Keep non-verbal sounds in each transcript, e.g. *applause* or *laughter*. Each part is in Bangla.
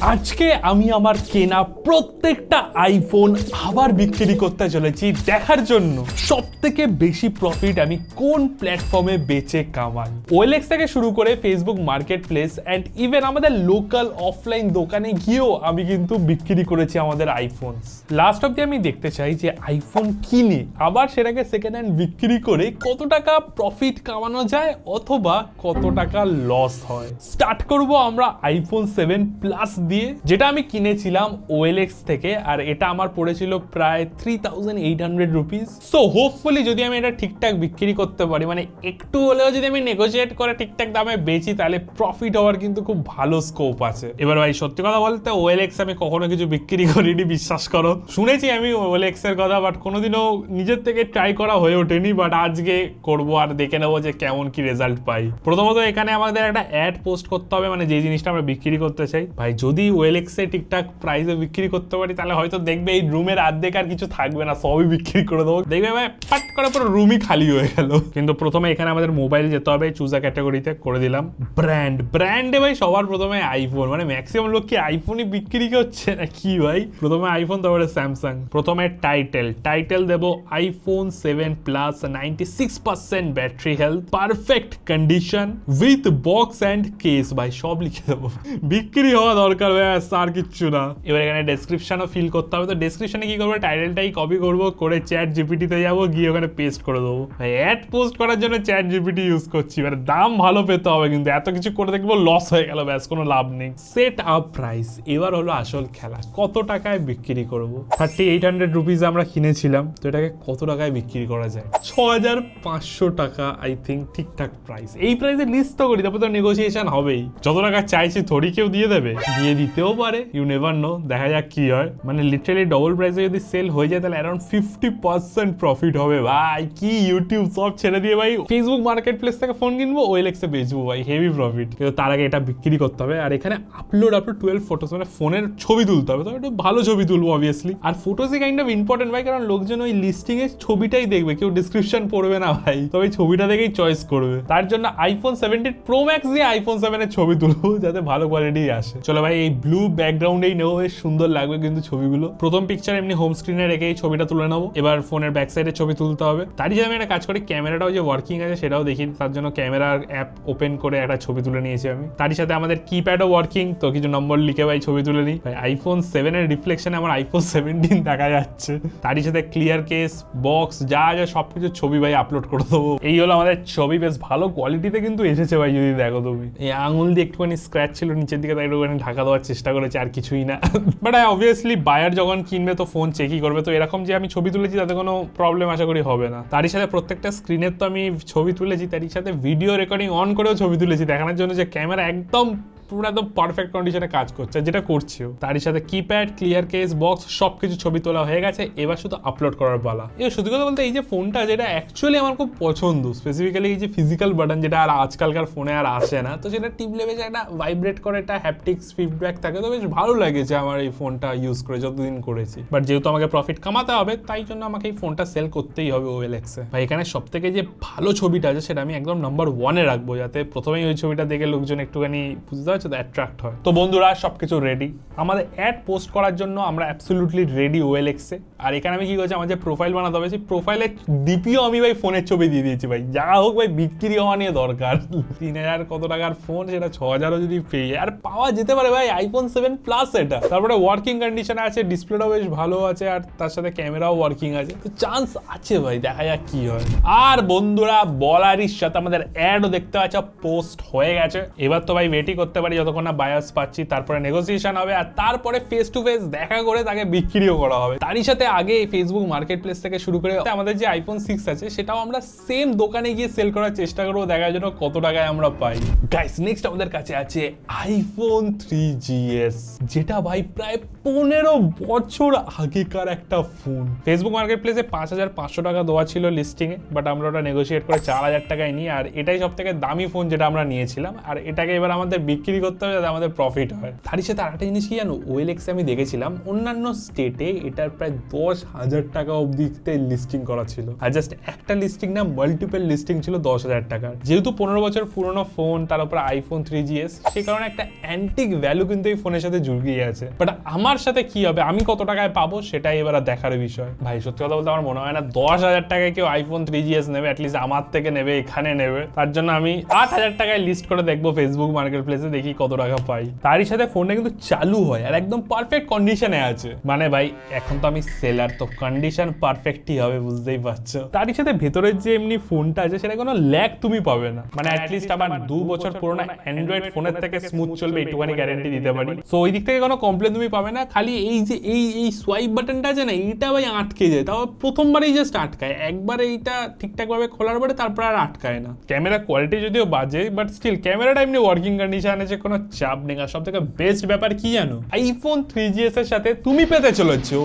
আজকে আমি আমার কেনা প্রত্যেকটা আইফোন আবার বিক্রি করতে চলেছি দেখার জন্য। সব থেকে বেশি প্রফিট আমি কোন প্ল্যাটফর্মে বেচে কামাই? ওয়েলেক্স থেকে শুরু করে Facebook market place and even আমাদের লোকাল অফলাইন দোকানে গিয়েও আমি কিন্তু বিক্রি করেছি আমাদের আইফোন লাস্ট অব্দি আমি দেখতে চাই যে আইফোন কিনে আবার সেটাকে সেকেন্ড হ্যান্ড বিক্রি করে কত টাকা প্রফিট কামানো যায় অথবা কত টাকা লস হয়। স্টার্ট করব আমরা আইফোন সেভেন প্লাস দিয়ে যেটা আমি কিনেছিলাম ওএলএক্স থেকে, আর এটা আমার পড়েছিল প্রায় three thousand eight hundred rupees so hopefully যদি আমি এটা ঠিকঠাক বিক্রি করতে পারি মানে একটু হলেও যদি আমি নেগোসিয়েট করে ঠিকঠাক দামে বেচি, তাহলে প্রফিট হওয়ার কিন্তু খুব ভালো স্কোপ আছে। এবার ভাই, সত্যি কথা বলতে ওএলএক্স আমি কখনো কিছু বিক্রি করিনি, বিশ্বাস করো। শুনেছি আমি ওএলএক্স এর কথা বাট কোনোদিনও নিজের থেকে ট্রাই করা হয়ে ওঠেনি বাট আজকে করব আর দেখে নেব যে কেমন কি রেজাল্ট পাই। প্রথমত এখানে আমাদের একটা অ্যাড পোস্ট করতে হবে মানে যে জিনিসটা আমরা বিক্রি করতে চাই। ভাই, যদি ওয়েলেক্সে ঠিকঠাক প্রাইসে বিক্রি করতে পারি, তাহলে হয়তো দেখবে এই রুমের আর্ধেক আর কিছু থাকবে না, সবই বিক্রি করে দেবো। দেখবে ভাই পাট করে পুরো রুমই খালি হয়ে গেল। কিন্তু প্রথমে এখানে আমাদের মোবাইল যেতে হবে চুজা ক্যাটাগরিতে করে দিলাম। ব্র্যান্ড ব্র্যান্ডে ভাই সবার প্রথমে আইফোন মানে ম্যাক্সিমাম লোক কি আইফোনই বিক্রি করছে না কি ভাই? প্রথমে আইফোন তারপরে স্যামসাং প্রথমে টাইটেল টাইটেল দেবো iPhone seven plus ninety six percent battery health perfect condition with box and case ভাই, সব লিখে দেবো। বিক্রি হওয়া দরকার ব্যাস, আর কিচ্ছু না। এবার এখানে ডেসক্রিপশনও ফিল করতে হবে। তো ডেসক্রিপশনে কি করব? টাইটেলটাই কপি করব, করে চ্যাট জিপিটিতে যাব, গিয়ে ওখানে পেস্ট করে দেবো। অ্যাড পোস্ট করার জন্য চ্যাট জিপিটি ইউজ করছি। এবার দাম ভালো পেতে হবে কিন্তু, এত কিছু করে দেখব লস হয়ে গেল, ব্যাস, কোনো লাভ নেই। সেট আপ প্রাইস এবার হলো আসল খেলা। কত টাকায় বিক্রি করব? থার্টি এইট হান্ড্রেড রুপিস আমরা কিনেছিলাম, তো এটাকে কত টাকায় বিক্রি করা যায়? ছ হাজার পাঁচশো টাকা আই থিঙ্ক ঠিকঠাক প্রাইস এই প্রাইসে লিস্ট তো করি, তারপর তো নেগোসিয়েশন হবেই। যত টাকা চাইছি থরি কেউ দিয়ে দেবে। দিয়ে দিতেও পারে ইউ নেভার নো দেখা যাক কি হয়। মানে লিটারালি ডবল প্রাইসে যদি সেল হয়ে যায়, তাহলে অ্যারাউন্ড ফিফটি পার্সেন্ট প্রফিট হবে। ভাই, কি ইউটিউব সব ছেড়ে দিয়ে ভাই। ফেসবুক মার্কেট প্লেস থেকে ফোন কিনবো ওয়েলেক্সে বেচবো ভাই হেভি প্রফিট কিন্তু তার আগে এটা বিক্রি করতে হবে। আর এখানে আপলোড আপলোড টুয়েলভ ফটোস মানে ফোনের ছবি তুলতে হবে। তো একটু ভালো ছবি তুলবো অবভিয়াসলি আর ফটোসই কাইন্ড অফ ইম্পর্টেন্ট ভাই, কারণ লোকজন ওই লিস্টিং এর ছবিটাই দেখবে। কেউ ডিসক্রিপশন পড়বে না ভাই। তবে ছবিটা দেখেই চয়েস করবে। তার জন্য আইফোন সেভেন্টিন প্রো ম্যাক্স দিয়ে আইফোন সেভেনের ছবি তুলবো, যাতে ভালো কোয়ালিটি আসে। চলো ভাই, এই ব্লু ব্যাকগ্রাউন্ডেই নেব বেশ সুন্দর লাগবে কিন্তু ছবিগুলো। প্রথম পিকচার এমনি হোম স্ক্রিনে রেখে এই ছবিটা তুলে নেব। এবার ফোনের ব্যাক সাইডে ছবি তুলতে হবে। তারই যে আমি একটা কাজ করি ক্যামেরাটাও যে ওয়ার্কিং আছে সেটাও দেখি। তার জন্য ক্যামেরার অ্যাপ ওপেন করে একটা ছবি তুলে নিয়েছি আমি। তারই সাথে আমাদের কিপ্যাডও ওয়ার্কিং তো কিছু নম্বর লিখে ভাই ছবি তুলে নিই। ভাই আইফোন সেভেনের রিফ্লেকশনে আমার আইফোন সেভেন্টিন দেখা যাচ্ছে। তারই সাথে ক্লিয়ার কেস বক্স যা যা সব কিছু ছবি ভাই আপলোড করে দেবো। এই হলো আমাদের ছবি। বেশ ভালো কোয়ালিটিতে কিন্তু এসেছে ভাই, যদি দেখো তুমি। এই আঙুল দিয়ে একটুখানি স্ক্র্যাচ ছিল নিচের দিকে, তাই একটুখানি ঢাকা দেওয়ার চেষ্টা করেছে আর কিছুই না। বাট আই অবভিয়াসলি বায়ার যখন কিনবে তো ফোন চেকই করবে। তো এরকম যে আমি ছবি তুলেছি তাতে কোনো প্রবলেম আশা করি হবে না। তারই সাথে প্রত্যেকটা স্ক্রিনের তো আমি ছবি তুলেছি, তারই সাথে ভিডিও রেকর্ডিং অন করেও ছবি তুলেছি। দেখানোর জন্য যে ক্যামেরা একদম পুরো একদম পারফেক্ট কন্ডিশনে কাজ করছে, যেটা করছিও। তারই সাথে কিপ্যাড ক্লিয়ার কেস বক্স সব কিছু ছবি তোলা হয়ে গেছে, এবার শুধু আপলোড করার পালা। এবার সত্যি কথা বলতে এই যে ফোনটা যেটা অ্যাকচুয়ালি আমার খুব পছন্দ স্পেসিফিক্যালি এই যে ফিজিক্যাল বাটন যেটা আর আজকালকার ফোনে আর আসে না, তো সেটা টিপলে বেশ একটা ভাইব্রেট করে, একটা হ্যাপটিক্স ফিডব্যাক থাকে, তো বেশ ভালো লাগেছে আমার এই ফোনটা ইউজ করে, যতদিন করেছি। বাট যেহেতু আমাকে প্রফিট কামাতে হবে, তাই জন্য আমাকে এই ফোনটা সেল করতেই হবে ওয়েলেক্সে ভাই, এখানে সব থেকে যে ভালো ছবিটা আছে, সেটা আমি একদম নাম্বার ওয়ানে রাখব, যাতে প্রথমেই ওই ছবিটা দেখে লোকজন একটুখানি বুঝতে পারছ তো অ্যাট্রাক্ট হয়। তো বন্ধুরা, সবকিছু রেডি আমাদের অ্যাড পোস্ট করার জন্য আমরা অ্যাবসলিউটলি রেডি ওয়েলেক্সে আর এখানে আমি কি করছি আমার যে প্রোফাইল বানাতে হবে, সেই প্রোফাইলে ডিপিও আমি ভাই ফোনের ছবি দিয়ে দিয়েছি ভাই। যা হোক ভাই, বিক্রি হওয়া নিয়ে দরকার। *laughs* তিন হাজার কত টাকার ফোন সেটা ছ হাজারও যদি পেয়ে আর পাওয়া যেতে পারে ভাই আইফোন সেভেন প্লাস এটা। তারপরে ওয়ার্কিং কন্ডিশনে আছে ডিসপ্লেটাও বেশ ভালো আছে, আর তার সাথে ক্যামেরাও ওয়ার্কিং আছে। তো চান্স আছে ভাই, দেখা যাক কি হয়। আর বন্ধুরা, বলারই সাথে আমাদের অ্যাডও দেখতে পাচ্ছ পোস্ট হয়ে গেছে। এবার তো ভাই ওয়েটই করতে পারি যতক্ষণ না বায়াস পাচ্ছি, তারপরে নেগোসিয়েশন হবে আর তারপরে ফেস টু ফেস দেখা করে তাকে বিক্রিও করা হবে। তারই সাথে আগে এই ফেসবুক মার্কেট প্লেস থেকে শুরু করে আমাদের যে আইফোন সিক্স আছে, সেটাও আমরা সেম দোকানে গিয়ে সেল করার চেষ্টা করব, দেখার জন্য কত টাকায় আমরা পাই। গাইস নেক্সট আমাদের কাছে আছে আইফোন থ্রি জিএস যেটা ভাই প্রায় পনেরো বছর আগেকার একটা ফোন ফেসবুক মার্কেট প্লেসে পাঁচ হাজার পাঁচশো টাকা দেওয়া ছিল লিস্টিংয়ে বাট আমরা ওটা নেগোসিয়েট করে চার হাজার টাকায় নিই, আর এটাই সব থেকে দামি ফোন যেটা আমরা নিয়েছিলাম। আর এটাকে এবার আমাদের বিক্রি করতে হবে যাতে আমাদের প্রফিট হয়। তারই সাথে আরেকটা জিনিস কি জানো? ওয়েলেক্স আমি দেখেছিলাম, অন্যান্য স্টেটে এটার প্রায় দশ হাজার টাকা অবধিতে লিস্টিং করা ছিল। আর জাস্ট একটা লিস্টিং না মাল্টিপল লিস্টিং ছিল দশ হাজার টাকার। যেহেতু পনেরো বছর পুরনো ফোন তার উপর আইফোন থ্রি জিএস সে কারণে একটা অ্যান্টিক ভ্যালু কিন্তু এই ফোনের সাথে জুড়িয়ে আছে। বাট আমার সাথে কি হবে? আমি কত টাকায় পাবো? সেটাই এবার দেখার বিষয়। ভাই, সত্যি কথা বলতে আমার মনে হয় না দশ হাজার টাকায় কেউ আইফোন থ্রি জিএস নেবে অ্যাটলিস্ট আমার থেকে নেবে, এখানে নেবে। তার জন্য আমি আট হাজার টাকায় লিস্ট করে দেখব ফেসবুক মার্কেট প্লেসে দেখি কত টাকা পাই? তারই সাথে ফোনটা কিন্তু চালু হয় আর একদম পারফেক্ট কন্ডিশনে আছে। মানে ভাই, এখন তো আমি সেলার তো কন্ডিশন পারফেক্টই হবে, বুঝতেই পারছ। তারই সাথে ভেতরের যে এমনি ফোনটা আছে সেটা কোনো ল্যাগ তুমি পাবে না। মানে অ্যাটলিস্ট আমার দু বছর পুরোনো অ্যান্ড্রয়েড ফোনের থেকে স্মুথ চলবে, একটুখানি গ্যারেন্টি দিতে পারি। সো ওই দিক থেকে কোনো কমপ্লেন তুমি পাবে না। খালি এই যে, এই এই সোয়াইপ বাটনটা আছে না, এইটা ভাই আটকে যায়। তাও প্রথমবারেই জাস্ট আটকায়। একবার এইটা ঠিকঠাকভাবে খোলার পরে তারপর আর আটকায় না। ক্যামেরা কোয়ালিটি যদিও বাজে বাট স্টিল ক্যামেরাটা এমনি ওয়ার্কিং কন্ডিশন আছে কোনো চাপ নেই, আর সব থেকে বেস্ট ব্যাপার কি জানো? আইফোন থ্রি জিএস এর সাথে তুমি পেতে চলেছো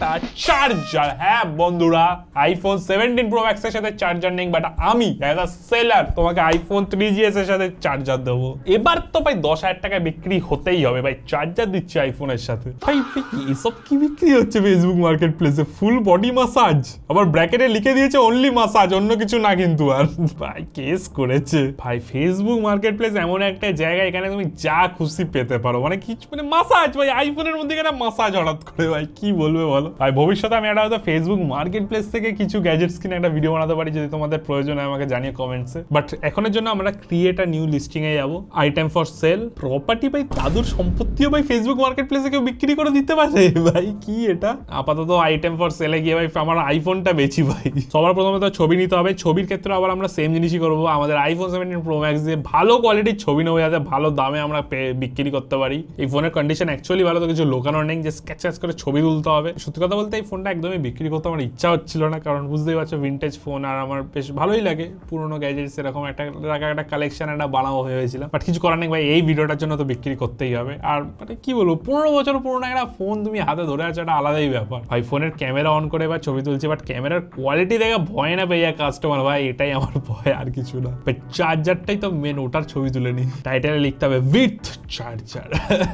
একটা চার্জার হ্যাঁ বন্ধুরা? আইফোন সেভেন্টিন প্রো ম্যাক্স এর সাথে চার্জার নেই বাট আমি অ্যাজ আ সেলার তোমাকে আইফোন থ্রি জিএস এর সাথে চার্জার দেবো। এবার তো ভাই দশ হাজার টাকায় বিক্রি হতেই হবে ভাই চার্জার দিচ্ছে আইফোনের সাথে। ভাই, এসব কি বিক্রি হচ্ছে ফেসবুক মার্কেট প্লেসে ফুল বডি মাসাজ আবার ব্র্যাকেটে লিখে দিয়েছে অনলি মাসাজ অন্য কিছু না কিন্তু আর। ভাই কেস করেছে। ভাই ফেসবুক মার্কেট প্লেস এমন একটা জায়গা এখানে তুমি যা খুশি পেতে পারো। মানে কিছু মানে মাসাজ ভাই আইফোনের মধ্যে এখানে মাসাজ হঠাৎ করে ভাই কি বলবে বলো? ভাই ভবিষ্যতে আমি একটা হয়তো ফেসবুক মার্কেট প্লেস থেকে কিছু গ্যাজেটস কিনে একটা ভিডিও বানাতে পারি, যদি তোমাদের প্রয়োজন হয় আমাকে জানিয়ে কমেন্টসে বাট এখনের জন্য আমরা ক্রিয়েট নিউ লিস্টিং এ যাব। আইটেম ফর সেল প্রপার্টি ভাই দাদুর সম্পত্তিও ভাই ফেসবুক মার্কেট প্লেসে কেউ বিক্রি করে দিতে পারে? *laughs* ভাই, কি এটা? আপাতত আইটেম ফর সেলে গিয়ে ভাই আমার আইফোনটা বেচি ভাই। সবার প্রথমে তো ছবি নিতে হবে। ছবির ক্ষেত্রে আবার আমরা সেম জিনিসই করব। আমাদের আইফোন সেভেন্টিন প্রো ম্যাক্স দিয়ে ভালো কোয়ালিটির ছবি নেব, যাতে ভালো দামে আমরা বিক্রি করতে পারি। এই ফোনের কন্ডিশন অ্যাকচুয়ালি ভালো তো কিছু লোকানোর নেই। যে স্কেচ করে ছবি তুলতে হবে। সত্যি কথা বলতে এই ফোনটা একদমই বিক্রি করতে আমার ইচ্ছা হচ্ছিল না, কারণ বুঝতেই পারছ ভিন্টেজ ফোন আর আমার বেশ ভালোই লাগে। পুরোনো গ্যাজেটস এরকম একটা একটা কালেকশন একটা বানাবো হয়েছিল বাট কিছু করার নেই ভাই, এই ভিডিওটার জন্য তো বিক্রি করতেই হবে। আর মানে কি বলব, পনেরো বছর পুরোনো একটা ফোন তুমি হাতে ধরে আছো একটা আলাদাই ব্যাপার। ভাই ফোনের ক্যামেরা অন করে বা ছবি তুলছে বাট ক্যামেরার কোয়ালিটি দেখে ভয় না পেয়ে কাস্টমার ভাই, এটাই আমার ভয়, আর কিছু না। চার্জারটাই তো মেন ওটার ছবি তুলে নি টাইটেলে লিখতে হবে উইথ চার্জার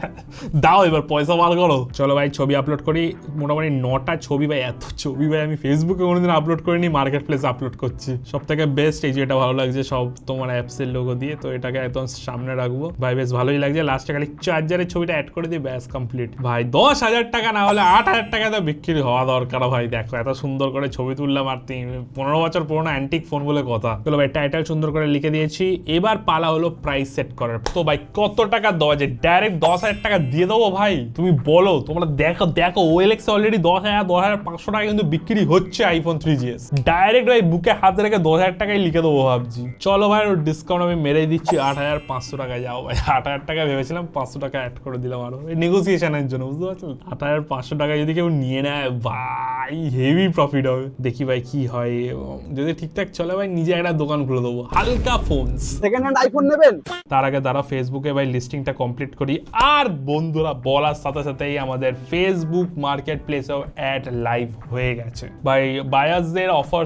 *laughs* দাও এবার, পয়সা বার করো। চলো ভাই, ছবি আপলোড করি, মোটামুটি নটা ছবি ভাই, এত ছবি ভাই, আমি ফেসবুকে কোনোদিন আপলোড করিনি মার্কেট প্লেস আপলোড করছি। সব থেকে বেস্ট এই যে এটা ভালো লাগছে, সব তোমার অ্যাপসের লোগো দিয়ে, তো এটাকে একদম সামনে রাখব। ভাই, বেশ ভালোই লাগছে লাস্টে খালি চার্জারের ছবিটা অ্যাড করে দিই, ব্যাস কমপ্লিট ভাই, দশ হাজার টাকা না হলে আট হাজার টাকা তো বিক্রি হওয়া দরকার ভাই, দেখো, এত সুন্দর করে ছবি তুললাম আর পনেরো বছর পুরোনো অ্যান্টিক ফোন বলে কথা। চলো ভাই টাইটেল সুন্দর করে লিখে দিয়েছি, এবার পালা হলো প্রাইস সেট করার। তো ভাই, কত টাকা দেওয়া যায়? ডাইরেক্ট দশ হাজার টাকা দিয়ে দেবো ভাই? তুমি বলো, তোমরা দেখো দেখো ওয়েলেক্স অলরেডি দশ হাজার দশ হাজার পাঁচশো টাকা কিন্তু বিক্রি হচ্ছে আইফোন থ্রি জিএস ডাইরেক্ট ভাই বুকে হাতে রেখে দশ হাজার টাকায় লিখে দেবো ভাবছি। চলো ভাই ওর ডিসকাউন্ট আমি মেরে দিচ্ছি আট হাজার পাঁচশো টাকা যাও ভাই। আট হাজার টাকা ভেবেছিলাম পাঁচশো টাকা অ্যাড করে দিলাম আরও। নেগোসিয়েশনের জন্য বুঝতে পারছ আট হাজার পাঁচশো টাকা যদি কেউ নিয়ে নেয় ভাই হেভি প্রফিট হবে। দেখি ভাই কি হয় এবং যদি ঠিকঠাক চলে ভাই নিজে একটা দোকান খুলে দেবো হালকা ফোন সেকেন্ড হ্যান্ড আইফোন নেবেন? তার আগে তারা ফেসবুকে ভাই লিস্টিংটা কমপ্লিট করি। আর বন্ধুরা বলার সাথে সাথেই আমাদের ফেসবুক মার্কেট প্লেসেও অ্যাড লাইভ হয়ে গেছে। ভাই বায়ার্সদের অফার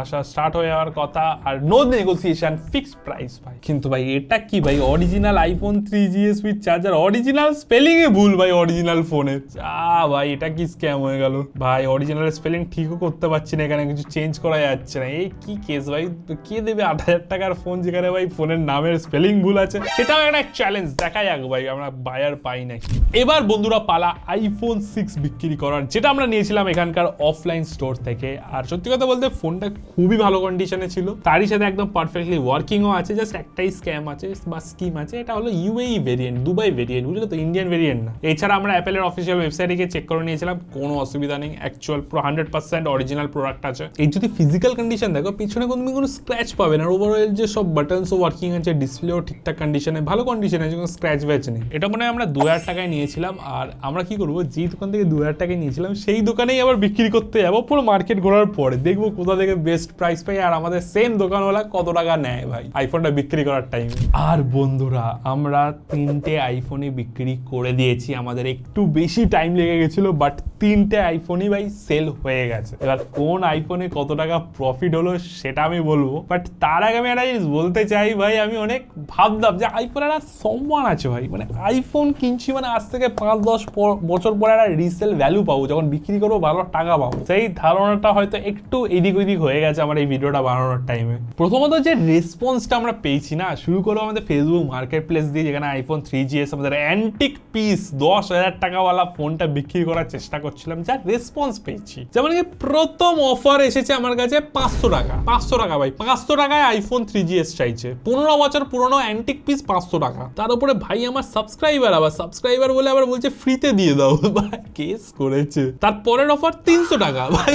আসা স্টার্ট হয়ে যাওয়ার কথা আর নো নেগোসিয়েশন ফিক্স প্রাইস ভাই। কিন্তু ভাই, এটা কি ভাই? Original iPhone three GS with charger original spelling এ ভুল ভাই অরিজিনাল ফোনে যা ভাই, এটা কি স্ক্যাম হয়ে গেল? ভাই অরিজিনাল স্পেলিং ঠিকও করতে পারছি না এখানে, কিছু চেঞ্জ করা যাচ্ছে না। এই কি কেস ভাই? কে দেবে আট হাজার টাকার ফোন যেখানে ভাই ফোনের নামের স্পেলিং ভুল আছে? সেটাও একটা চ্যালেঞ্জ দেখা যাক ভাই, আমরা বায়ার পাই নাকি। এবার বন্ধুরা পালা আইফোন সিক্স বিক্রি করার যেটা আমরা নিয়েছিলাম এখানকার অফলাইন স্টোর থেকে। আর সত্যি কথা বলতে ফোনটা খুবই ভালো কন্ডিশনে ছিল। তারই সাথে একদম পারফেক্টলি ওয়ার্কিংও আছে জাস্ট একটাই স্ক্যাম আছে বা স্কিম আছে। এটা হলো ইউএই ভেরিয়েন্ট দুবাই ভেরিয়েন্ট বুঝলো তো? ইন্ডিয়ান ভেরিয়েন্ট না। এছাড়া আমরা অ্যাপেলের অফিসিয়াল ওয়েবসাইটে গিয়ে চেক করে নিয়েছিলাম, কোনো অসুবিধা নেই। অ্যাকচুয়াল পুরো হান্ড্রেড পার্সেন্ট অরিজিনাল প্রোডাক্ট আছে। এই যদি ফিজিক্যাল কন্ডিশন দেখো, পিছনে কোনো তুমি কোনো স্ক্র্যাচ পাবে না। ওভারঅল যে সব বাটনসও ওয়ার্কিং আছে ডিসপ্লেও ঠিকঠাক কন্ডিশনে ভালো কন্ডিশনে আছে কোনো স্ক্র্যাচ ব্যাচ নেই। এটা মনে হয় আমরা দু হাজার টাকায় নিয়েছিলাম। আর আমরা কি করব? যে দোকান থেকে দু হাজার টাকায় নিয়েছিলাম কিনেছিলাম সেই দোকানেই আবার বিক্রি করতে যাব। পুরো মার্কেট ঘোরার পরে দেখব কোথা থেকে বেস্ট প্রাইস পাই। আর আমাদের সেম দোকানওয়ালা কত টাকা নেয় ভাই? আইফোনটা বিক্রি করার টাইম আর বন্ধুরা, আমরা তিনটে আইফোনই বিক্রি করে দিয়েছি। আমাদের একটু বেশি টাইম লেগে গেছিল বাট তিনটে আইফোনই ভাই সেল হয়ে গেছে। এবার কোন আইফোনে কত টাকা প্রফিট হলো সেটা আমি বলব। বাট তার আগে আমি একটা জিনিস বলতে চাই ভাই, আমি অনেক ভাবতাম যে আইফোন একটা সম্মান আছে ভাই। মানে আইফোন কিনছি মানে আজ থেকে পাঁচ, দশ বছর পরে একটা রিসেল ভ্যালু পাবো। যখন বিক্রি করব ভালো টাকা পাবো। সেই ধারণাটা হয়তো একটু এদিক ওদিক হয়ে গেছে আমার এই ভিডিওটা বানানোর টাইমে প্রথমত যে রেসপন্সটা আমরা পেয়েছি না, শুরু করব আমাদের ফেসবুক মার্কেট প্লেস দিয়ে, যেখানে আইফোন থ্রি জিএস আমাদের অ্যান্টিক পিস দশ হাজার টাকাওয়ালা ফোনটা বিক্রি করার চেষ্টা করছিলাম, যা রেসপন্স পেয়েছি। যেমন কি প্রথম অফার এসেছে আমার কাছে পাঁচশো টাকা পাঁচশো টাকা ভাই, পাঁচশো টাকায় আইফোন থ্রি জিএস চাইছে। পনেরো বছর পুরনো অ্যান্টিক পিস পাঁচশো টাকা। তার উপরে ভাই আমার সাবস্ক্রাইবার আবার সাবস্ক্রাইবার বলে আবার বলছে ফ্রিতে দিয়ে দাও। *laughs* ভাই কেস করেছে। তারপরের অফার তিনশো টাকা। ভাই,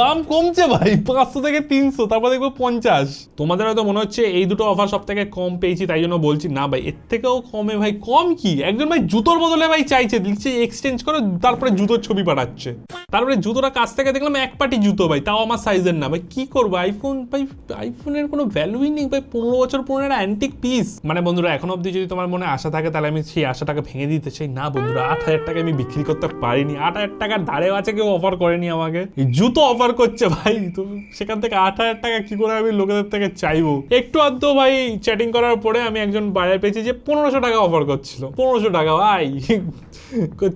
দাম কমছে ভাই, পাঁচশো থেকে তিনশো, তারপর দেখব পঞ্চাশ। তোমাদের হয়তো মনে হচ্ছে এই দুটো অফার সব থেকে কম পেয়েছি, তাই জন্য বলছি, না ভাই, এর থেকেও কমে ভাই, কম কি? একজন ভাই জুতোর বদলে ভাই চাইছে লিখছে এক্সচেঞ্জ করো, তারপরে জুতোর ছবি পাঠাচ্ছে। তারপরে জুতোটা কাছ থেকে দেখলাম এক পাটি জুতো ভাই, তাও আমার সাইজের না। ভাই, কি করব? আইফোন ভাই আইফোনের কোনো ভ্যালুই নেই ভাই, পনেরো বছর পুরনো একটা অ্যান্টিক পিস মানে বন্ধুরা, এখন অবধি যদি তোমার মনে আশা থাকে, তাহলে আমি সেই আশাটাকে ভেঙে দিতে চাই। না বন্ধুরা, আট হাজার টাকা আমি বিক্রি করতে পারিনি, আট হাজার টাকার ধারে আছে কেউ অফার করেনি আমাকে। জুতো অফার করছে ভাই, তো সেখান থেকে আট হাজার টাকা কি করে আমি লোকেদের থেকে চাইব? একটু আধটু ভাই চ্যাটিং করার পরে আমি একজন বায়ার পেয়েছি যে পনেরোশো টাকা অফার করছিল। পনেরোশো টাকা, ভাই।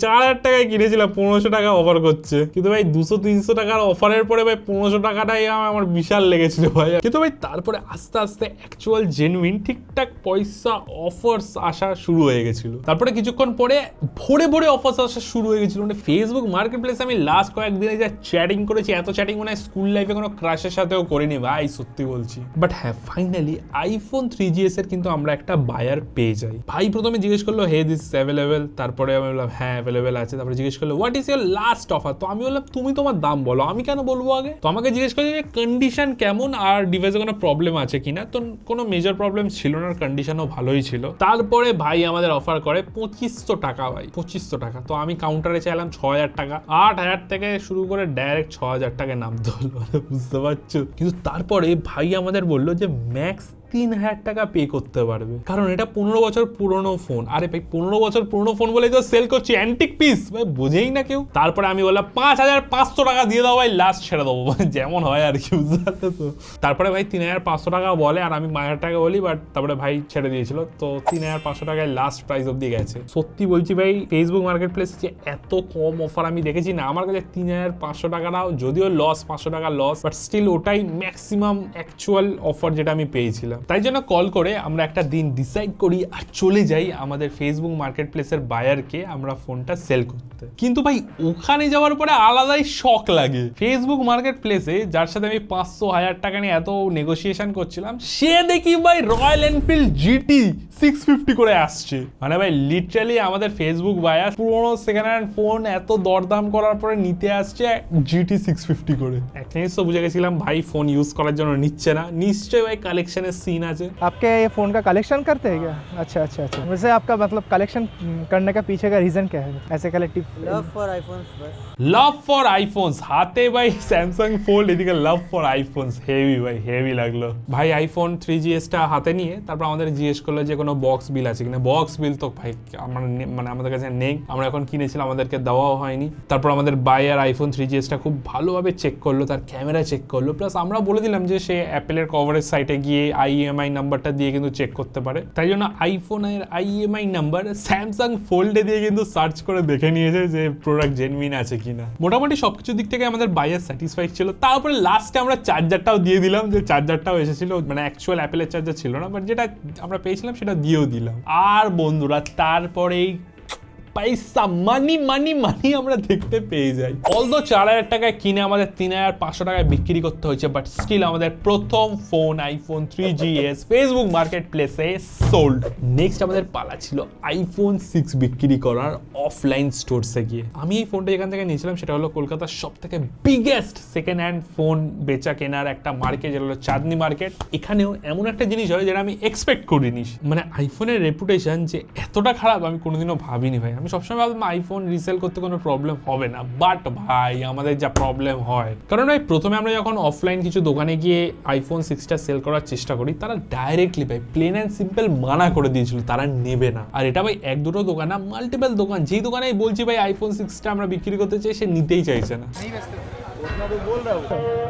চার হাজার টাকায় কিনেছিলাম, পনেরোশো টাকা অফার করছে। কিন্তু ভাই দুশো, তিনশো টাকার অফারের পরে ভাই পনেরোশো টাকাটাই আমার বিশাল লেগেছিল ভাই। কিন্তু ভাই তারপরে আস্তে আস্তে অ্যাকচুয়াল জেনুইন ঠিকঠাক পয়সা অফার্স আসা শুরু হয়ে গেছিল। তারপরে কিছুক্ষণ পরে ভরে ভরে অফার্স আসা শুরু হয়ে গেছিল। মানে ফেসবুক মার্কেট প্লেসে আমি লাস্ট কয়েকদিনে যা চ্যাটিং করেছি, এত চ্যাটিং মানে স্কুল লাইফে কোনো ক্রাশের সাথেও করিনি, ভাই, সত্যি বলছি। বাট হ্যাঁ ফাইনালি আইফোন থ্রি জিএস এর কিন্তু আমরা একটা বায়ার পেয়ে যাই। ভাই প্রথমে জিজ্ঞেস করল হে দিস অ্যাভেলেবেল তারপরে আমি বললাম হ্যাঁ অ্যাভেলেবেল আছে। তারপরে জিজ্ঞেস করল what is your last offer তো আমি বললাম, তুমি তোমার দাম বলো, আমি কেন বলব আগে? তো আমাকে জিজ্ঞেস করছে যে কন্ডিশন কেমন? আর ডিভাইসে কোনো প্রবলেম আছে কিনা? তো কোনো মেজর প্রবলেম ছিল না কন্ডিশনও ভালোই ছিল। তারপরে ভাই আমাদের অফার করে পঁচিশশো টাকা, ভাই, পঁচিশশো টাকা। তো আমি কাউন্টারে চাইলাম ছ হাজার টাকা। আট হাজার থেকে শুরু করে ডাইরেক্ট ছ হাজার টাকায় নামতে হলো বুঝতে পারছ? কিন্তু তারপরে ভাই আমাদের বলল যে ম্যাক্স তিন হাজার টাকা পে করতে পারবে। কারণ এটা পনেরো বছর পুরনো ফোন আরে ভাই, পনেরো বছর পুরনো ফোন বলেই তো সেল করছি অ্যান্টিক পিস ভাই, বোঝেই না কেউ। তারপরে আমি বললাম, পাঁচ হাজার পাঁচশো টাকা দিয়ে দাও ভাই লাস্ট ছেড়ে দেবো। যেমন হয় আর কি, বুঝতে তো তারপরে ভাই তিন হাজার পাঁচশো টাকা বলে, আর আমি হাজার টাকা বলি বাট তারপরে ভাই ছেড়ে দিয়েছিল। তো তিন হাজার পাঁচশো টাকায় লাস্ট প্রাইস অব্দি গেছে। সত্যি বলছি ভাই ফেসবুক মার্কেট প্লেসে যে এত কম অফার আমি দেখেছি না, আমার কাছে তিন হাজার পাঁচশো টাকাটাও যদিও লস পাঁচশো টাকা লস বাট স্টিল ওটাই ম্যাক্সিমাম অ্যাকচুয়াল অফার যেটা আমি পেয়েছিলাম। তাই জন্য কল করে আমরা একটা দিন ডিসাইড করি আর চলে যাই আমাদের ফেসবুক মার্কেট প্লেসের বায়ারকে আমরা ফোনটা সেল করতে। কিন্তু ভাই, ওখানে যাওয়ার পরে আলাদাই শখ লাগে। ফেসবুক মার্কেট প্লেসে যার সাথে আমি পাঁচশো, হাজার টাকা নিয়ে এত নেগোসিয়েশন করছিলাম, সে দেখি ভাই Royal Enfield GT six fifty করে আসছে। মানে ভাই লিটারালি আমাদের ফেসবুক বায়ার পুরোনো সেকেন্ড হ্যান্ড ফোন এত দরদাম করার পরে নিতে আসছে জিটি সিক্স ফিফটি করে। একটা জিনিস তো বুঝে গেছিলাম, ভাই ফোন ইউজ করার জন্য নিচ্ছে না। নিশ্চয়ই ভাই কালেকশনের সিন আছে आपके ये फ़ोन का कलेक्शन करते हैं क्या अच्छा अच्छा अच्छा वैसे आपका मतलब कलेक्शन करने का पीछे का रीज़न क्या है ऐसे कलेक्टिव लव फॉर आईफोन्स बस লাভ ফর আইফোনস হাতে ভাই স্যামসাং ফোল্ড এদিকে লাভ ফর আইফোনস হেভি ভাই হেভি লাগলো ভাই আইফোন থ্রি জিএসটা হাতে নিয়ে তারপর আমাদের জিজ্ঞেস করলো যে কোনো বক্স বিল আছে কিনা বক্স বিল তো ভাই আমার নে- মানে আমাদের কাছে নেই আমরা এখন কিনেছিলাম আমাদেরকে দেওয়াও হয়নি তারপর আমাদের বায়ার আইফোন থ্রি জিএসটা খুব ভালোভাবে চেক করলো তার ক্যামেরা চেক করলো প্লাস আমরা বলে দিলাম যে সে অ্যাপেলের কভারেজ সাইটে গিয়ে আইএমআই নাম্বারটা দিয়ে কিন্তু চেক করতে পারে। তাই জন্য আইফোনের আইএমআই নাম্বার স্যামসাং ফোল্ডে দিয়ে কিন্তু সার্চ করে দেখে নিয়েছে যে প্রোডাক্ট জেনুইন আছে কিনা। মোটামুটি সবকিছু দিক থেকে আমাদের বাইয়ার স্যাটিসফাইড ছিল। তারপরে লাস্টে আমরা চার্জারটাও দিয়ে দিলাম। যে চার্জারটাও এসেছিল মানে অ্যাকচুয়াল অ্যাপেলের চার্জার ছিল না বাট যেটা আমরা পেয়েছিলাম সেটা দিয়েও দিলাম। আর বন্ধুরা, তারপরেই পয়সা মানি মানি মানি আমরা দেখতে পেয়ে যাই। অলদো চার হাজার টাকায় কিনে আমাদের তিন হাজার পাঁচশো টাকায় বিক্রি করতে হয়েছে বাট স্টিল আমাদের প্রথম phone iPhone three G S Facebook market প্লেসে সোল্ড নেক্সট আমাদের পালা ছিল আইফোন সিক্স বিক্রি করার অফলাইন স্টোরসে গিয়ে। আমি এই ফোনটা যেখান থেকে নিয়েছিলাম সেটা হলো কলকাতার সব থেকে বিগেস্ট সেকেন্ড হ্যান্ড ফোন বেচা কেনার একটা মার্কেট যেটা হলো চাঁদনি মার্কেট এখানেও এমন একটা জিনিস হয় যেটা আমি এক্সপেক্ট করিনি। মানে আইফোনের রেপুটেশন যে এতটা খারাপ আমি কোনোদিনও ভাবিনি ভাই। আমি আমি সবসময় ভাবতাম আইফোন রিসেল করতে কোনো প্রবলেম হবে না বাট ভাই আমাদের যা প্রবলেম হয় কারণ ভাই প্রথমে আমরা যখন অফলাইন কিছু দোকানে গিয়ে আইফোন সিক্সটা সেল করার চেষ্টা করি তারা ডাইরেক্টলি ভাই প্লেন অ্যান্ড সিম্পল মানা করে দিয়েছিল তারা নেবে না আর এটা ভাই এক দুটো দোকান না মাল্টিপল দোকান যেই দোকানে বলছি ভাই আইফোন সিক্সটা আমরা বিক্রি করতে চাই সে নিতেই চাইছে না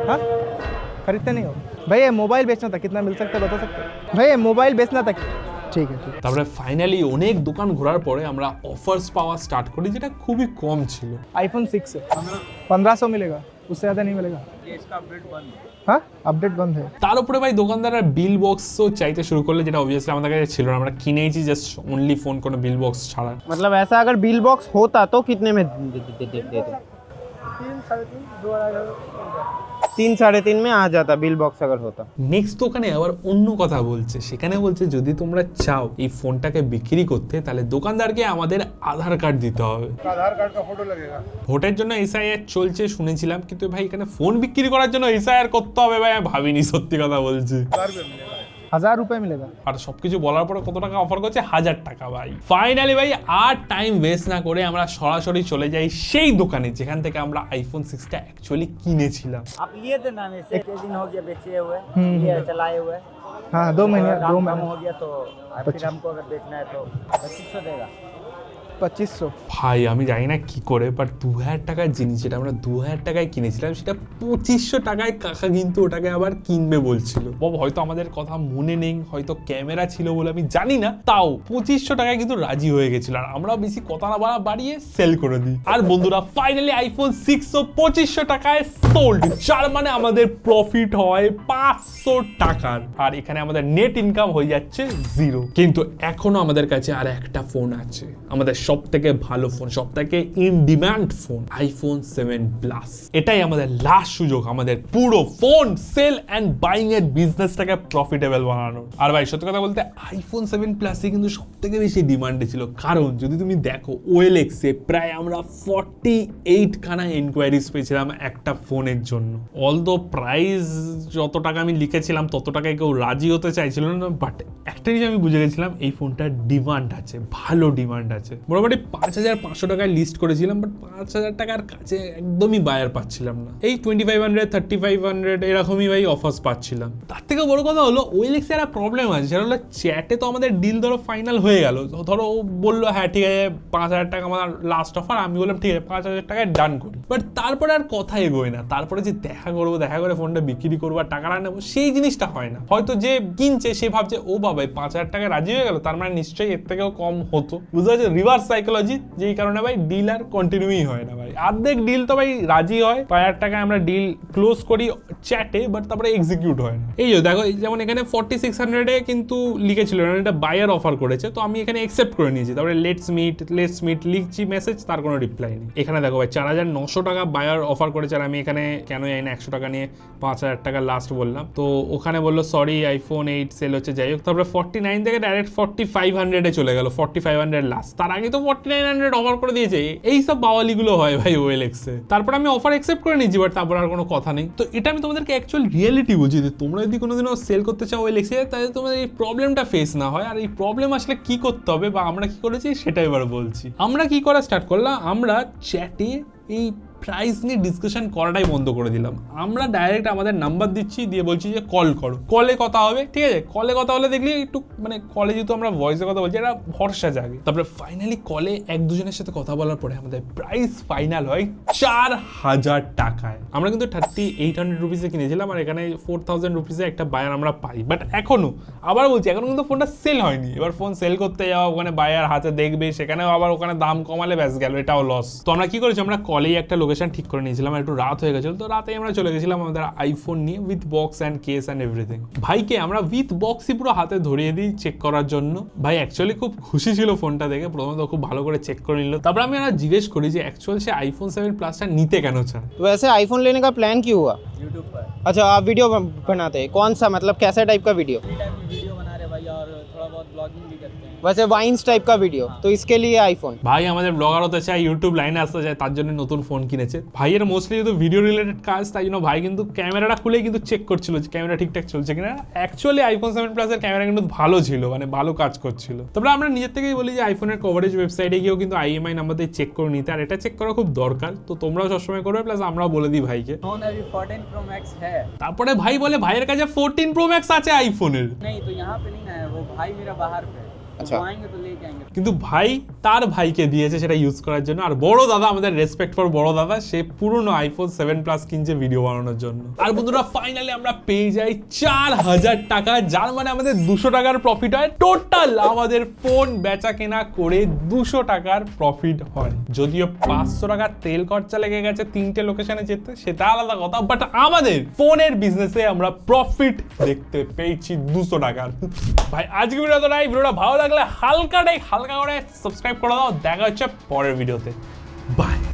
हाँ खरीदते नहीं हो भाई ये मोबाइल बेचना था कितना मिल सकता है बता सकते हो भाई ये मोबाइल बेचना था ठीक है ठीक है তারপরে ফাইনালি অনেক দোকান ঘোরার পরে আমরা অফার্স পাওয়া স্টার্ট করি যেটা খুবই কম ছিল आईफोन सिक्स पंद्रह सौ मिलेगा उससे ज़्यादा नहीं मिलेगा हाँ अपडेट बंद है তার উপরে ভাই দোকানদাররা বিল বক্সও চাইতে শুরু করলে যেটা অবভিয়াসলি আমাদের কাছে ছিল না আমরা কিনেইছি জাস্ট অনলি ফোন কোনো বিল বক্স ছাড়া मतलब ऐसा अगर बिल बॉक्स होता तो कितने में दे, दे, दे, दे, दे? तीन साढ़े तीन তিন সাড়ে তিন মে আ যাতা বিল বক্স আগার হতো। নেক্সট ওখানে আবার অন্য কথা বলছে। সেখানে বলছে যদি তোমরা চাও এই ফোনটাকে বিক্রি করতে তাহলে দোকানদারকে আমাদের আধার কার্ড দিতে হবে। আধার কার্ড কা ফটো লাগেগা। ভোটের জন্য এসআইআর চলছে শুনেছিলাম। কিন্তু ভাই এখানে ফোন বিক্রি করার জন্য এসআইআর করতে হবে ভাই আমি ভাবিনি সত্যি কথা বলছি। हजार रुपये मिलेगा हज़ार रुपये मिलेगा আর সবকিছু বলার পরে কত টাকা অফার করছে হাজার টাকা ভাই ফাইনালি ভাই আর টাইম ওয়েস্ট না করে আমরা সরাসরি চলে যাই সেই দোকানে যেখান থেকে আমরা আইফোন সিক্সটা অ্যাকচুয়ালি কিনেছিলাম आप लिए थे ना मेरे से एक दिन हो गया बेचे हुए हम्म, लिए चलाए हुए हाँ दो महीने अगर दो दाम कम महीने हो गया तो अब फिर हमको अगर बेचना है तो पच्चीस सौ देगा পঁচিশশো। ভাই আমি জানি না কি করে বাট দু হাজার টাকার জিনিস যেটা আমরা দু হাজার টাকায় কিনেছিলাম সেটা পঁচিশশো টাকায় কাকা কিন্তু ওটাকে আবার কিনবে বলছিল। বব হয়তো আমাদের কথা মনে নেই হয়তো ক্যামেরা ছিল বলে আমি জানি না তাও পঁচিশশো টাকায় কিন্তু রাজি হয়ে গেছিল। আর আমরা বেশি কথা না বাড়া বাড়িয়ে সেল করে দিই। আর বন্ধুরা ফাইনালি আইফোন সিক্সশো পঁচিশশো টাকায় সোল্ড যার মানে আমাদের প্রফিট হয় পাঁচশো টাকার। আর এখানে আমাদের নেট ইনকাম হয়ে যাচ্ছে জিরো কিন্তু এখনও আমাদের কাছে আর একটা ফোন আছে আমাদের সব থেকে ভালো ফোন সব থেকে in demand phone iPhone seven plus এটাই আমাদের লাস্ট সুযোগ, আমাদের পুরো ফোন সেল অ্যান্ড বাইং এর বিজনেসটাকে প্রফিটেবল বানানোর। আর ভাই, সত্যি কথা বলতে আইফোন সেভেন প্লাসই কিন্তু সব থেকে বেশি ডিমান্ডে ছিল। কারণ, যদি তুমি দেখো ওয়েলএক্সে প্রায় আমরা ফর্টি এইট খানা এনকোয়ারিজ পেয়েছিলাম একটা ফোনের জন্য। অল দো প্রাইস যত টাকা আমি লিখেছিলাম, তত টাকায় কেউ রাজি হতে চাইছিল না বাট একটা জিনিস আমি বুঝে গেছিলাম, এই ফোনটার ডিমান্ড আছে, ভালো ডিমান্ড আছে। মোটামুটি পাঁচ হাজার পাঁচশো টাকায় লিস্ট করেছিলাম বাট পাঁচ হাজার টাকার কাছে একদমই বায়ার পাচ্ছিলাম না। এই twenty five hundred thirty five hundred এরকমই ভাই অফার্স পাচ্ছিলাম। তার থেকে বড় কথা হলো, ওই ওয়েলেক্সে একটা প্রবলেম আছে, সেটা হলো চ্যাটে তো আমাদের ডিল ধরো ফাইনাল হয়ে গেল। ধরো ও বলল হ্যাঁ ঠিক আছে, পাঁচ হাজার টাকা আমার লাস্ট অফার আমি বললাম, ঠিক আছে, পাঁচ হাজার টাকায় ডান করি। বাট তারপরে আর কথা এগোয় না। তারপরে যে দেখা করব, দেখা করে ফোনটা বিক্রি করব আর টাকাটা নেব, সেই জিনিসটা হয় না। হয়তো যে কিনছে, সে ভাবছে, ও বাবা পাঁচ হাজার টাকা রাজি হয়ে গেল, তার মানে নিশ্চয়ই এর থেকেও কম হতো। বুঝতে পারছ রিভার্স সাইকোলজি যেই কারণে ভাই ডিল আর কন্টিনিউই হয় না ভাই। অর্ধেক ডিল তো ভাই রাজি হয় পাঁচ হাজার টাকায় আমরা ডিল ক্লোজ করি চ্যাটে বাট তারপরে এক্সিকিউট হয় না। এই যে দেখো যেমন এখানে ফর্টি সিক্স হান্ড্রেডে কিন্তু লিখেছিল এটা বায়ার অফার করেছে, তো আমি এখানে অ্যাকসেপ্ট করে নিয়েছি। তারপরে লেটস মিট লেটস মিট লিখছি মেসেজ তার কোনো রিপ্লাই নেই। এখানে দেখো ভাই, চার হাজার নশো টাকা বায়ার অফার করেছে, আর আমি এখানে কেন জানি না, একশো টাকা নিয়ে পাঁচ হাজার টাকা লাস্ট বললাম। তো ওখানে বলল সরি আইফোন এইট সেল হচ্ছে। যাই হোক, তারপরে ফর্টি নাইন থেকে ডাইরেক্ট ফর্টি ফাইভ হান্ড্রেডে চলে গেল ফর্টি ফাইভ হান্ড্রেড লাস্ট তার আগে তো ফর্টি নাইন হান্ড্রেড অফার করে দিয়েছে। এই সব বাওয়ালিগুলো হয় ভাই ওয়েল এক্সে তারপর আমি অফার অ্যাকসেপ্ট করে নিয়েছি বাট তারপর আর কোনো কথা নেই। তো এটা আমি তোমাদেরকে অ্যাকচুয়াল রিয়েলিটি বলছি যে, তোমরা যদি কোনোদিনও সেল করতে চাও ওয়েল এক্সে তাহলে তোমাদের এই প্রবলেমটা ফেস না হয়। আর এই প্রবলেম আসলে কি করতে হবে বা আমরা কি করেছি, সেটা এবার বলছি। আমরা কি করা স্টার্ট করলাম? আমরা চ্যাটে এই প্রাইস নিয়ে ডিসকাশন করাটাই বন্ধ করে দিলাম। আমরা ডাইরেক্ট আমাদের নাম্বার দিচ্ছি, দিয়ে বলছি যে কল করো। কলে কথা হবে, ঠিক আছে? কলে কথা হলে দেখলি একটু মানে কলে যেহেতু আমরা ভয়েসে কথা বলছি এটা ভরসা জাগে। তারপরে ফাইনালি কলে এক দুজনের সাথে কথা বলার পরে আমাদের প্রাইস ফাইনাল হয় চার হাজার টাকায়। আমরা কিন্তু থার্টি এইট হান্ড্রেড রুপিসে কিনেছিলাম, আর এখানে ফোর থাউজেন্ড রুপিসে একটা বায়ার আমরা পাই। বাট এখনও, আবার বলছি, এখনও কিন্তু ফোনটা সেল হয়নি। এবার ফোন সেল করতে যাওয়া ওখানে বায়ার হাতে দেখবে, সেখানেও আবার ওখানে দাম কমালে ব্যাস গেল, এটাও লস তো আমরা কি করেছি? আমরা কলেই একটা লোকেশন ঠিক করে নিয়েছিলাম আর একটু রাত হয়ে গেছিল তো রাতে আমরা চলে গেছিলাম আমাদের আইফোন নিয়ে with box and case and everything ভাইকে আমরা উইথ বক্সই পুরো হাতে ধরিয়ে দিই চেক করার জন্য ভাই অ্যাকচুয়ালি খুব খুশি ছিল ফোনটা দেখে প্রথমে তো খুব ভালো করে চেক করে নিল তারপর আমি ওরা জিজ্ঞেস করি যে অ্যাকচুয়াল সে আইফোন সেভেন প্লাসটা নিতে কেন চায় तो वैसे आईफोन लेने का प्लान क्यों हुआ यूट्यूब पर अच्छा आप वीडियो बनाते हैं कौन सा मतलब कैसा टाइप का वीडियो और थोड़ा बहुत ब्लॉगिंग भी करते हैं वैसे वाइन्स टाइप का वीडियो तो इसके लिए आईफोन ভাই আমাদের ব্লগার হতে চায় ইউটিউব লাইনে আসতে চায় তার জন্য নতুন ফোন কিনেছে ভাইয়ের মোস্টলি যেহেতু ভিডিও রিলেটেড কাজ তাই জন্য ভাই কিন্তু ক্যামেরাটা খুলেই কিন্তু চেক করছিল যে ক্যামেরা ঠিকঠাক চলছে কিনা অ্যাকচুয়ালি আইফোন সেভেন প্লাসের ক্যামেরা কিন্তু ভালো ছিল মানে ভালো কাজ করছিল তবে আমরা নিজের থেকেই বলি যে আইফোনের কভারেজ ওয়েবসাইটে গিয়েও কিন্তু আইএমআই নাম্বার দিয়ে চেক করে নিতে আর এটা চেক করা খুব দরকার তো তোমরাও সবসময় করবে প্লাস আমরাও বলে দিই ভাইকে फोन अभी 14 प्रो मैक्स है তারপরে ভাই বলে ভাইয়ের কাছে ফোরটিন প্রো ম্যাক্স আছে আইফোনের नहीं तो यहाँ पे नहीं ना है वो भाई मेरा बाहर पे আচ্ছা। কিন্তু ভাই তার ভাইকে দিয়েছে সেটা ইউজ করার জন্য। আর বড় দাদা আমাদের রেসপেক্ট ফর বড় দাদা সে পুরনো আইফোন সেভেন প্লাস কিনছে ভিডিও বানানোর জন্য। আর বন্ধুরা ফাইনালি আমরা পেয়ে যাই চার হাজার টাকা যার মানে আমাদের দুশো টাকার প্রফিট হয়। টোটাল আমাদের ফোন বেচা কেনা করে দুশো টাকার প্রফিট হয়। যদিও পাঁচশো টাকার তেল খরচা লেগে গেছে তিনটে লোকেশনে যেতে সেটা আলাদা কথা বাট আমাদের ফোনের বিজনেসে আমরা প্রফিট দেখতে পেয়েছি দুশো টাকার। ভাই আজকে ভিডিও তো নাই ভিডিওটা ভালো লাগলে হালকাটাই হালকা করে সাবস্ক্রাইব করে দাও দেখা হচ্ছে পরের ভিডিওতে বাই